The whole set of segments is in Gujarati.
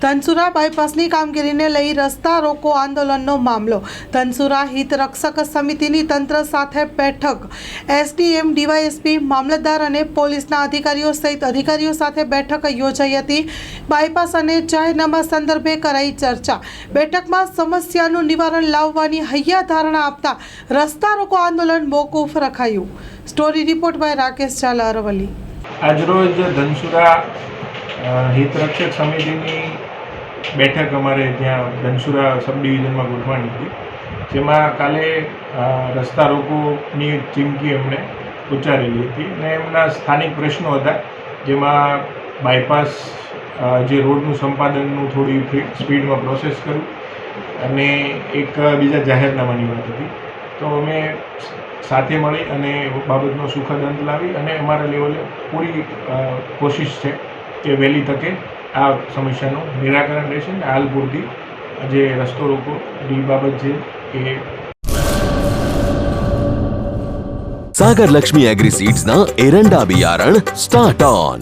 ધનસુરા બાયપાસની કામગીરીને લઈ રસ્તા રોકો આંદોલનનો મામલો. ધનસુરા હિતરક્ષક સમિતિની તંત્ર સાથે બેઠક. એસડીએમ, ડીવાયએસપી, મામલતદાર અને પોલીસના અધિકારીઓ સહિત અધિકારીઓ સાથે બેઠક યોજાઈ હતી. બાયપાસ અને જાહેરનામા સંદર્ભે કરાઈ ચર્ચા. બેઠકમાં સમસ્યાનું નિવારણ લાવવાની હૈયા ધારણા આપતા રસ્તા રોકો આંદોલન મોકૂફ રખાયું. Story report by Rakesh Zala Aravalli. આજરોજ ધનસુરા હિતરક્ષક સમિતિની બેઠક અમારે ત્યાં ધનસુરા સબ ડિવિઝનમાં ગોઠવાની હતી. જેમાં કાલે રસ્તા રોકોની ચીમકી એમણે ઉચ્ચારેલી હતી અને એમના સ્થાનિક પ્રશ્નો હતા, જેમાં બાયપાસ જે રોડનું સંપાદનનું થોડી સ્પીડમાં પ્રોસેસ કર્યું અને એક બીજા જાહેરનામાની વાત હતી. તો અમે સાથે મળી અને બાબતનો સુખદ અંત લાવી અને અમારા લેવલે પૂરી કોશિશ છે કે વહેલી તકે आ समस्या निराकरण रहे हाल पूरती जे रस्त रोको डी बाबत है सागर लक्ष्मी एग्री सीड्स ना एरंडा बियारण स्टार्ट ऑन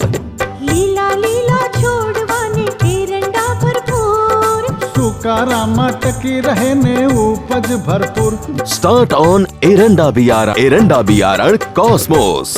लीला लीला छोड़वाने एरंडा भरपूर सुकाराम तक रहने उपज भरपूर स्टार्ट ऑन एरंडा बियारण एरंडा बियारण कॉस्मोस